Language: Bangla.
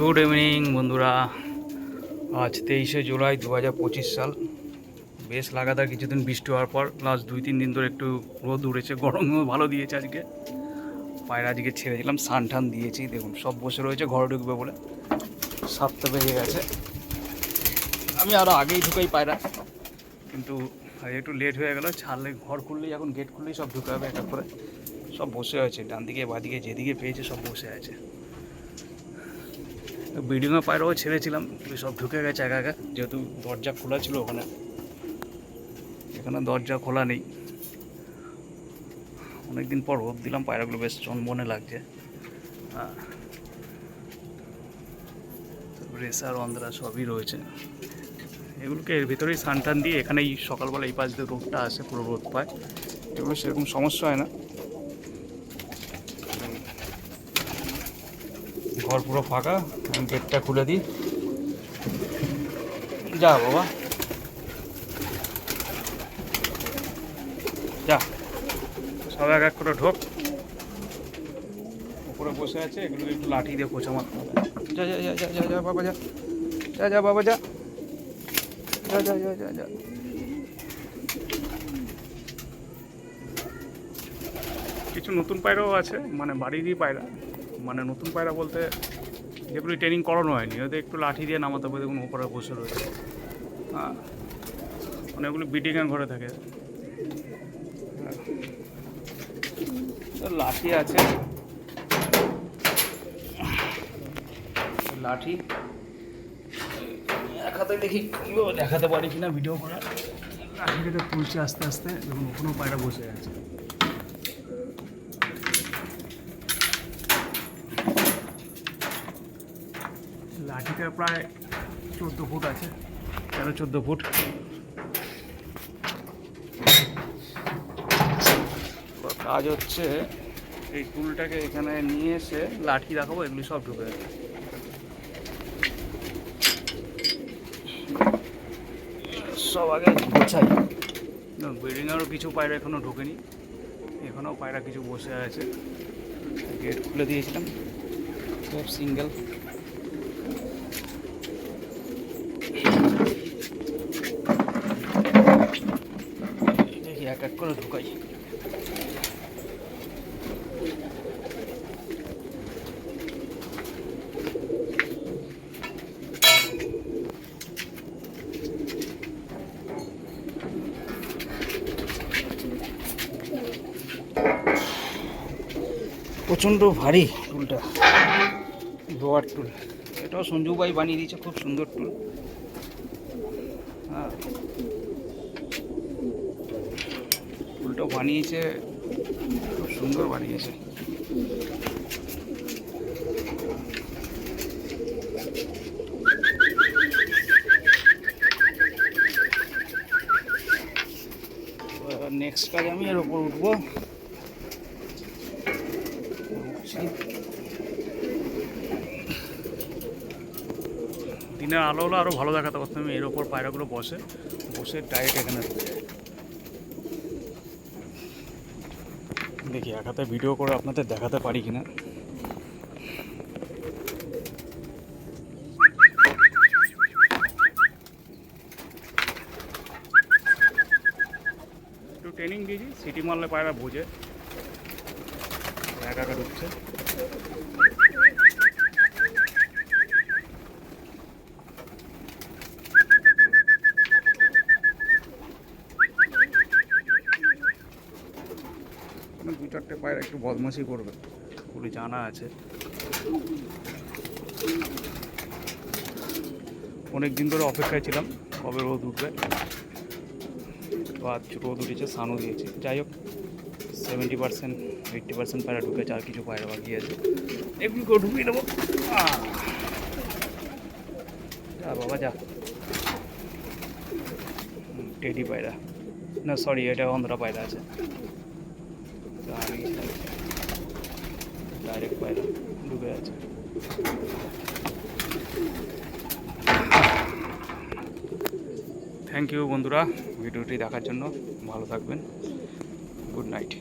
গুড ইভিনিং বন্ধুরা। আজ তেইশে জুলাই দু হাজার পঁচিশ সাল। বেশ লাগাতার কিছুদিন বৃষ্টি হওয়ার পর লাস্ট দুই, তিন দিন ধরে একটু রোদ উড়েছে, গরমও ভালো দিয়েছে আজকে। পায়রা আজকে ছেড়ে দিলাম সান টান দিয়েছি, দেখুন, সব বসে রয়েছে, ঘরে ঢুকবে বলে। সাতটা বেজে গেছে। আমি আরও আগেই ঢুকাই পায়রা, কিন্তু একটু লেট হয়ে গেল ছাড়লে ঘর খুললেই এখন গেট খুললেই সব ঢুকে হবে একটা করে সব বসে আছে ডান দিকে বাদিকে, যেদিকে পেয়েছে সব বসে আছে। বিল্ডিংয়ে পায়রাও ছেড়েছিলাম সব ঢুকে গেছে একা একা, যেহেতু দরজা খোলা ছিল ওখানে। এখানে দরজা খোলা নেই। অনেকদিন পর রোদ দিলাম, পায়রাগুলো বেশ চনমনে লাগছে। হ্যাঁ। রেসার অন্ধ্রা সবই রয়েছে। এগুলোকে এর ভিতরেই সান টান দিয়ে এখানেই সকালবেলা এই পাশ দিয়ে রোদটা আসে পুরো রোদ পায়। এগুলো সেরকম সমস্যা হয় না। ঘর পুরো ফাঁকা, আমি গেটটা খুলে দিই। যা বাবা। যা। সব এক এক করে ঢোক। উপরে বসে আছে এগুলো একটু লাঠি দিয়ে পোছা মারতে যা যা যা যা যা, বাবা, যা। যা যা, বাবা, যা। যা যা যা যা যা। কিছু নতুন পায়রাও আছে মানে বাড়িরই পায়রা। মানে নতুন পায়রা বলতে যেগুলি ট্রেনিং করানো হয়নি হয়তো একটু লাঠি দিয়ে নামাতে হবে দেখুন উপরে বসে রয়েছে। হ্যাঁ অনেকগুলো বিডিংয়ের ঘরে থাকে। হ্যাঁ। লাঠি আছে। লাঠি। হাতে দেখি কীভাবে দেখাতে পারি কিনা ভিডিও করে লাঠিটাকে তুলছে আস্তে আস্তে দেখুন ওখানেও পায়রা বসে আছে। লাঠিটা প্রায় চোদ্দ ফুট আছে। তেরো চোদ্দ ফুট? কাজ হচ্ছে এই টুলটাকে এখানে নিয়ে এসে লাঠি দেখাবো এগুলি সব ঢুকে সব আগে গোছাই। বিল্ডিংয়েরও কিছু পায়রা এখনও ঢোকেনি। এখনও পায়রা কিছু বসে আছে। গেট খুলে দিয়েছিলাম। সব সিঙ্গেল দেখি এক এক করে ঢুকাই। প্রচণ্ড ভারী টুলটা, লোয়ার টুল। এটাও সঞ্জু ভাই বানিয়ে দিয়েছে, খুব সুন্দর টুল। হ্যাঁ। টুলটা বানিয়েছে, খুব সুন্দর বানিয়েছে। নেক্সট কাজ আমি এর ওপর উঠবো। দিনের আলো হলো আরও ভালো দেখাতে পারতাম, এর ওপর পায়রাগুলো বসে বসে ডাইরেক্ট এখানে দেখি, এক হাতে ভিডিও করে আপনাদের দেখাতে পারি কিনা। একটু ট্রেনিং দিয়েছি, সিটি মারলে পায়রা বুঝে। একা একা ঢুকছে দু চারটে পায়রা একটু বদমাশি করবে ওগুলি জানা আছে। অনেক দিন ধরে অপেক্ষায় ছিলাম কবে রোদ উঠবে। তো আজ রোদ উঠেছে সানও দিয়েছে। যাই হোক সেভেন্টি পার্সেন্ট এইট্টি পার্সেন্ট পায়রা ঢুকেছে আর কিছু পায়রা বাকি আছে। এগুলোকেও ঢুকিয়ে আহ! যা বাবা যা। টেডি পায়রা। না সরি এটা অন্ধ্রা পায়রা আছে। ডাইরেক্ট পায়রা ডুবে আছে থ্যাংক ইউ বন্ধুরা ভিডিওটি দেখার জন্য ভালো থাকবেন। Good night